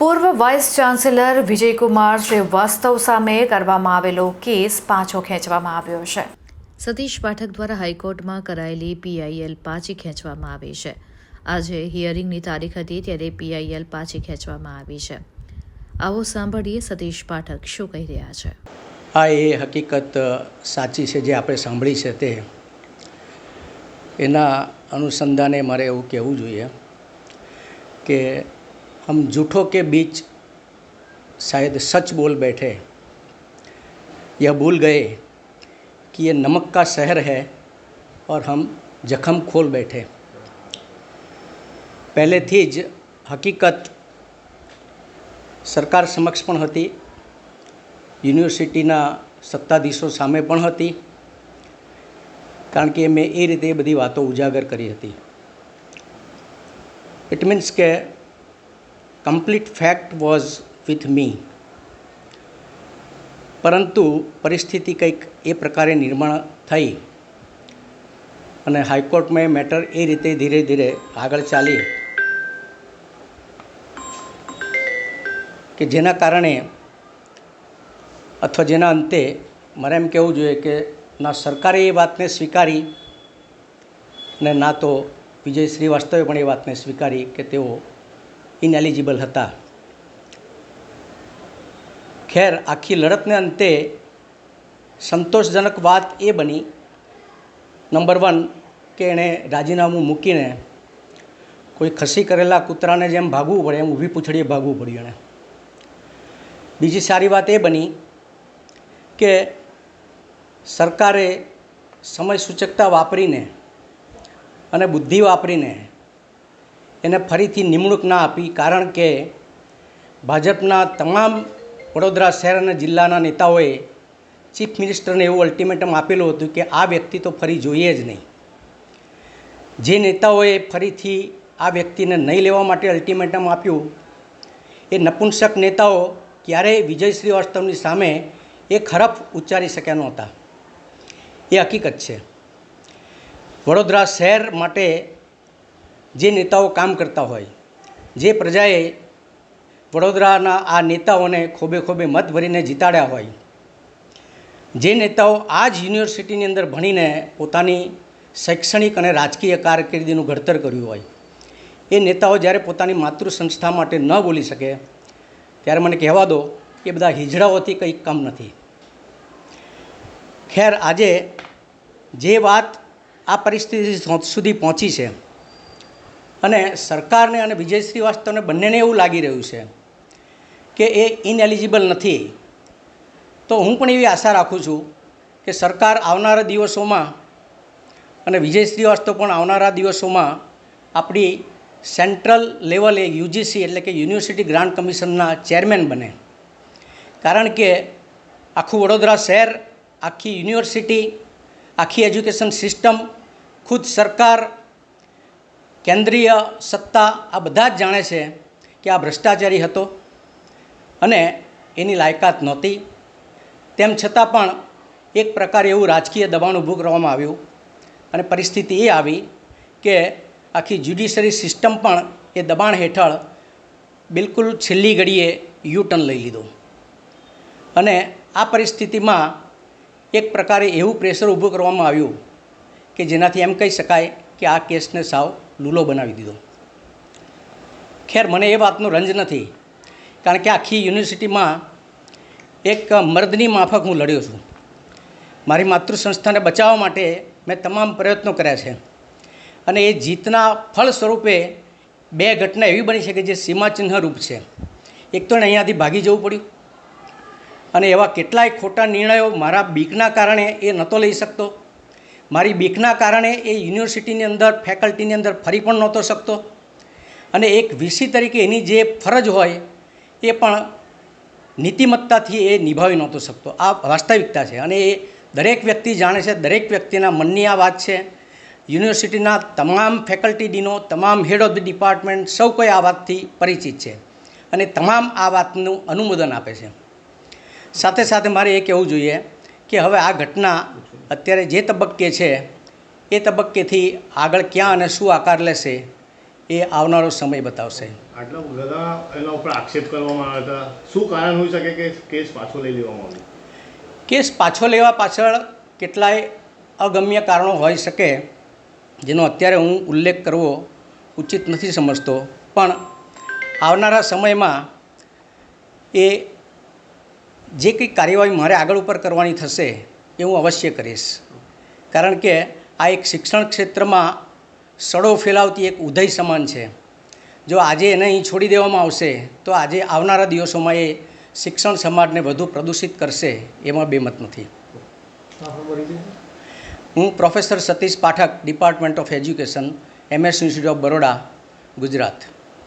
પૂર્વ vice chancellor Vijaykumar Srivastava સામે કરવામાં આવેલો કેસ પાછો ખેંચવામાં આવ્યો છે. સતીશ પાઠક દ્વારા હાઈકોર્ટમાં કરાયેલી પીઆઈએલ પાછી ખેંચવામાં આવી છે. આજે હિયરિંગની તારીખ હતી ત્યારે પીઆઈએલ પાછી ખેંચવામાં આવી છે. આવો સાંભળીએ સતીશ પાઠક શું કહી રહ્યા છે. આ એ હકીકત સાચી છે જે આપણે સાંભળી છે તે. એના અનુસંધાને મારે એવું કહેવું જોઈએ કે હમ झूठों के बीच शायद सच बोल बैठे यह भूल गए कि ये नमक का शहर है और हम जख्म खोल बैठे પહેલેથી જ હકીકત સરકાર સમક્ષ પણ હતી યુનિવર્સિટીના સત્તાધીશો સામે પણ હતી કારણ કે મેં એ રીતે એ બધી વાતો ઉજાગર કરી હતી ઇટ મીન્સ કે complete fact was with me પરંતુ પરિસ્થિતિ કંઈક એ પ્રકારે નિર્માણ થઈ. અને હાઈકોર્ટમાં એ મેટર એ રીતે ધીરે ધીરે આગળ ચાલી કે જેના કારણે અથવા જેના અંતે મારે એમ કહેવું જોઈએ કે ના સરકારે એ વાતને સ્વીકારી ને ના તો વિજય શ્રીવાસ્તવે પણ એ વાતને સ્વીકારી કે તેઓ ઇનએલિજિબલ હતા. ખેર આખી લડતને અંતે સંતોષજનક વાત એ બની નંબર વન કે એણે રાજીનામું મૂકીને કોઈ ખસી કરેલા કૂતરાને જેમ ભાગવું પડે, એમ ઊભી પૂંછડીએ ભાગવું પડ્યું એણે. બીજી સારી વાત એ બની કે સરકારે સમય સૂચકતા વાપરીને અને બુદ્ધિ વાપરીને એને ફરીથી નિમણૂક ના આપી, કારણ કે ભાજપના તમામ વડોદરા શહેર અને જિલ્લાના નેતાઓએ ચીફ મિનિસ્ટરને એવું અલ્ટિમેટમ આપેલું હતું કે આ વ્યક્તિ તો ફરી જોઈએ જ નહીં. જે નેતાઓએ ફરીથી આ વ્યક્તિને નહીં લેવા માટે અલ્ટિમેટમ આપ્યું, એ નપુંસક નેતાઓ ક્યારેય વિજય શ્રીવાસ્તવની સામે એ ખરફ ઉચ્ચારી શક્યા નહોતા. એ હકીકત છે. વડોદરા શહેર માટે જે નેતાઓ કામ કરતા હોય, જે પ્રજાએ વડોદરાના આ નેતાઓને ખોબે ખોબે મત ભરીને જીતાડ્યા હોય, જે નેતાઓ આ જ યુનિવર્સિટીની અંદર ભણીને પોતાની શૈક્ષણિક અને રાજકીય કારકિર્દીનું ઘડતર કર્યું હોય, એ નેતાઓ જ્યારે પોતાની માતૃ સંસ્થા માટે ન બોલી શકે, ત્યારે મને કહેવા દો કે બધા હિજડાઓથી કંઈક કમ નથી. ખેર, આજે જે વાત આ પરિસ્થિતિ સુધી પહોંચી છે અને સરકારને અને વિજય શ્રીવાસ્તવને બંનેને એવું લાગી રહ્યું છે કે એ ઇનએલિજિબલ નથી. તો હું પણ એવી આશા રાખું છું કે સરકાર આવનારા દિવસોમાં અને વિજય શ્રીવાસ્તવ પણ આવનારા દિવસોમાં આપણી સેન્ટ્રલ લેવલે યુજીસી એટલે કે યુનિવર્સિટી ગ્રાન્ટ કમિશનના ચેરમેન બને. કારણ કે આખું વડોદરા શહેર, આખી યુનિવર્સિટી, આખી એજ્યુકેશન સિસ્ટમ, ખુદ સરકાર કેન્દ્રીય સત્તા આ બધા જ જાણે છે કે આ ભ્રષ્ટાચારી હતો અને એની લાયકાત નહોતી. તેમ છતાં પણ એક પ્રકારે એવું રાજકીય દબાણ ઊભું કરવામાં આવ્યું અને પરિસ્થિતિ એ આવી કે આખી જ્યુડિશરી સિસ્ટમ પણ એ દબાણ હેઠળ બિલકુલ છેલ્લી ઘડીએ યુ ટર્ન લઈ લીધું. અને આ પરિસ્થિતિમાં એક પ્રકારે એવું પ્રેશર ઊભું કરવામાં આવ્યું કે જેનાથી એમ કહી શકાય કે આ કેસને સાવ લૂલો બનાવી દીધો. ખેર, મને એ વાતનો રંજ નથી, કારણ કે આખી યુનિવર્સિટીમાં એક મર્દની માફક હું લડ્યો છું. મારી માતૃ સંસ્થાને બચાવવા માટે મેં તમામ પ્રયત્નો કર્યા છે. અને એ જીતના ફળ સ્વરૂપે બે ઘટના એવી બની છે કે જે સીમાચિહ્ન રૂપ છે. એક તો અહીંયાથી ભાગી જવું પડ્યું. અને એવા કેટલાય ખોટા નિર્ણયો મારા બીકના કારણે એ નહોતો લઈ શકતો. મારી બીકના કારણે એ યુનિવર્સિટીની અંદર, ફેકલ્ટીની અંદર ફરી પણ નહોતો શકતો. અને એક વીસી તરીકે એની જે ફરજ હોય, એ પણ નીતિમત્તાથી એ નિભાવી નહોતો શકતો. આ વાસ્તવિકતા છે. અને એ દરેક વ્યક્તિ જાણે છે, દરેક વ્યક્તિના મનની આ વાત છે. યુનિવર્સિટીના તમામ ફેકલ્ટી ડીનો, તમામ હેડ ઓફ ધ ડિપાર્ટમેન્ટ સૌ કોઈ આ વાતથી પરિચિત છે. અને તમામ આ વાતનું અનુમોદન આપે છે. સાથે સાથે મારે એ કહેવું જોઈએ કે હવે આ ઘટના અત્યારે જે તબક્કે છે એ તબક્કેથી આગળ ક્યાં અને શું આકાર લેશે એ આવનારો સમય બતાવશે. આટલા બધા એના ઉપર આક્ષેપ કરવામાં આવ્યા હતા. શું કારણ હોઈ શકે કે કેસ પાછો લઈ લેવામાં આવ્યો? કેસ પાછો લેવા પાછળ કેટલાય અગમ્ય કારણો હોઈ શકે જેનો અત્યારે હું ઉલ્લેખ કરવો ઉચિત નથી સમજતો. પણ આવનારા સમયમાં એ જે કંઈ કાર્યવાહી મારે આગળ ઉપર કરવાની થશે એ હું અવશ્ય કરીશ. કારણ કે આ એક શિક્ષણ ક્ષેત્રમાં સડો ફેલાવતી એક ઉદય સમાન છે. જો આજે એને અહીં છોડી દેવામાં આવશે, તો આજે આવનારા દિવસોમાં એ શિક્ષણ સમાજને વધુ પ્રદૂષિત કરશે એમાં બેમત નથી. હું professor Satish Pathak department of education MS institute of Baroda Gujarat.